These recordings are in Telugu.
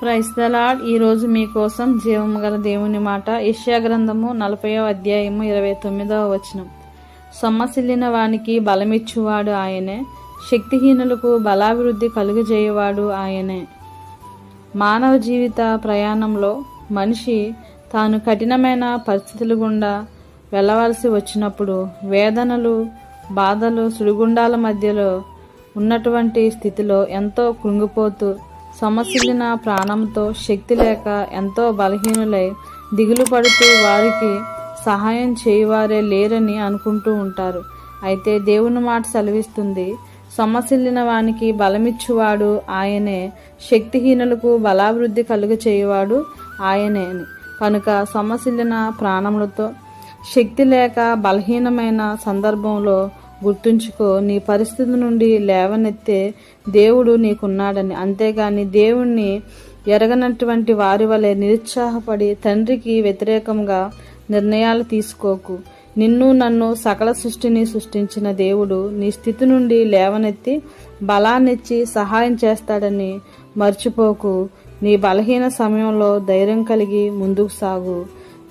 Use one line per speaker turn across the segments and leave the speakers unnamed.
క్రైస్తలాడ్ ఈరోజు మీకోసం జీవము గల దేవుని మాట. యెషయా గ్రంథము నలభైవ అధ్యాయము ఇరవై తొమ్మిదవ వచనం. సొమ్మసిల్లిన వానికి బలమిచ్చువాడు ఆయనే. శక్తిహీనులకు బలాభివృద్ధి కలుగజేయవాడు ఆయనే. మానవ జీవిత ప్రయాణంలో మనిషి తాను కఠినమైన పరిస్థితుల గుండా వెళ్ళవలసి వచ్చినప్పుడు వేదనలు బాధలు సుడిగుండాల మధ్యలో ఉన్నటువంటి స్థితిలో ఎంతో కృంగిపోతూ సమస్యలిన ప్రాణంతో శక్తి లేక ఎంతో బలహీనులై దిగులు పడుతూ వారికి సహాయం చేయవారే లేరని అనుకుంటూ ఉంటారు. అయితే దేవుని మాట సెలవిస్తుంది సమస్యలిన వానికి బలమిచ్చువాడు ఆయనే శక్తిహీనులకు బలాభివృద్ధి కలుగ చేయువాడు ఆయనే అని. కనుక సమస్యలిన ప్రాణములతో శక్తి లేక బలహీనమైన సందర్భంలో గుర్తుంచుకో నీ పరిస్థితి నుండి లేవనెత్తే దేవుడు నీకున్నాడని. అంతేగాని దేవుణ్ణి ఎరగనటువంటి వారి వలె నిరుత్సాహపడి తండ్రికి వ్యతిరేకంగా నిర్ణయాలు తీసుకోకు. నిన్ను నన్ను సకల సృష్టిని సృష్టించిన దేవుడు నీ స్థితి నుండి లేవనెత్తి బలాన్నిచ్చి సహాయం చేస్తాడని మర్చిపోకు. నీ బలహీన సమయంలో ధైర్యం కలిగి ముందుకు సాగు.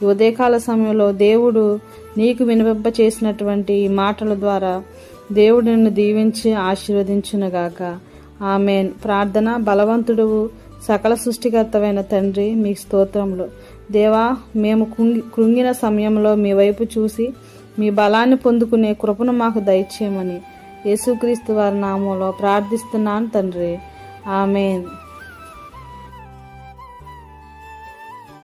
ఉదయకాల సమయంలో దేవుడు నీకు వినిపింప చేసినటువంటి ఈ మాటల ద్వారా దేవుడు నిన్ను దీవించి ఆశీర్వదించునుగాక. ఆమెన్. ప్రార్థన. బలవంతుడు సకల సృష్టికర్తమైన తండ్రి మీ స్తోత్రములు. దేవా మేము కృంగి కృంగిన సమయంలో మీ వైపు చూసి మీ బలాన్ని పొందుకునే కృపను మాకు దయచేయమని యేసుక్రీస్తు వారి నామంలో ప్రార్థిస్తున్నాను తండ్రి. ఆమెన్.